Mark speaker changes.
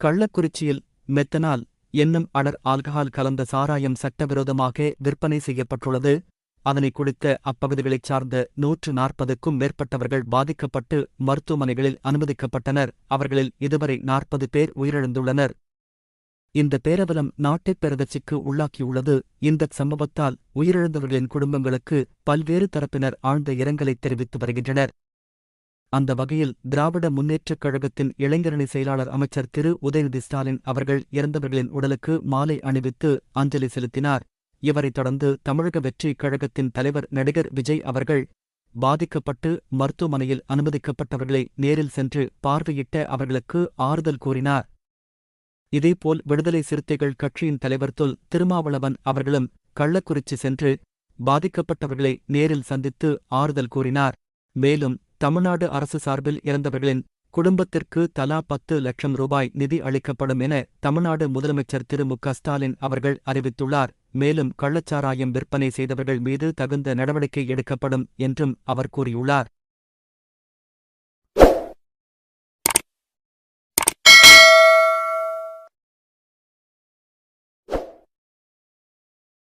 Speaker 1: கள்ளக்குறிச்சியில் மெத்தனால் என்னும் அடர் ஆல்கஹால் கலந்த சாராயம் சட்டவிரோதமாக விற்பனை செய்யப்பட்டுள்ளது. அதனை குடித்த அப்பகுதிகளைச் சார்ந்த நூற்று நாற்பதுக்கும் மேற்பட்டவர்கள் பாதிக்கப்பட்டு மருத்துவமனைகளில் அனுமதிக்கப்பட்டனர். அவர்களில் இதுவரை நாற்பது பேர் உயிரிழந்துள்ளனர். இந்த பேரவலம் நாட்டைப் பெருதச்சிக்கு உள்ளாக்கியுள்ளது. இந்தச் சம்பவத்தால் உயிரிழந்தவர்களின் குடும்பங்களுக்கு பல்வேறு தரப்பினர் ஆழ்ந்த இரங்கலை தெரிவித்து வருகின்றனர். அந்த வகையில் திராவிட முன்னேற்றக் கழகத்தின் இளைஞரணி செயலாளர் அமைச்சர் திரு. உதயநிதி ஸ்டாலின் அவர்கள் இறந்தவர்களின் உடலுக்கு மாலை அணிவித்து அஞ்சலி செலுத்தினார். இவரைத் தொடர்ந்து தமிழக வெற்றிக் கழகத்தின் தலைவர் நடிகர் விஜய் அவர்கள் பாதிக்கப்பட்டு மருத்துவமனையில் அனுமதிக்கப்பட்டவர்களை நேரில் சென்று பார்வையிட்ட அவர்களுக்கு ஆறுதல் கூறினார். இதேபோல் விடுதலை சிறுத்தைகள் கட்சியின் தலைவர் தொல் திருமாவளவன் அவர்களும் கள்ளக்குறிச்சி சென்று பாதிக்கப்பட்டவர்களை நேரில் சந்தித்து ஆறுதல் கூறினார். மேலும் தமிழ்நாடு அரசு சார்பில் இறந்தவர்களின் குடும்பத்திற்கு தலா பத்து லட்சம் ரூபாய் நிதி அளிக்கப்படும் என தமிழ்நாடு முதலமைச்சர் திரு மு க ஸ்டாலின் அவர்கள் அறிவித்துள்ளார். மேலும் கள்ளச்சாராயம் விற்பனை செய்தவர்கள் மீது தகுந்த நடவடிக்கை எடுக்கப்படும் என்றும் அவர் கூறியுள்ளார்.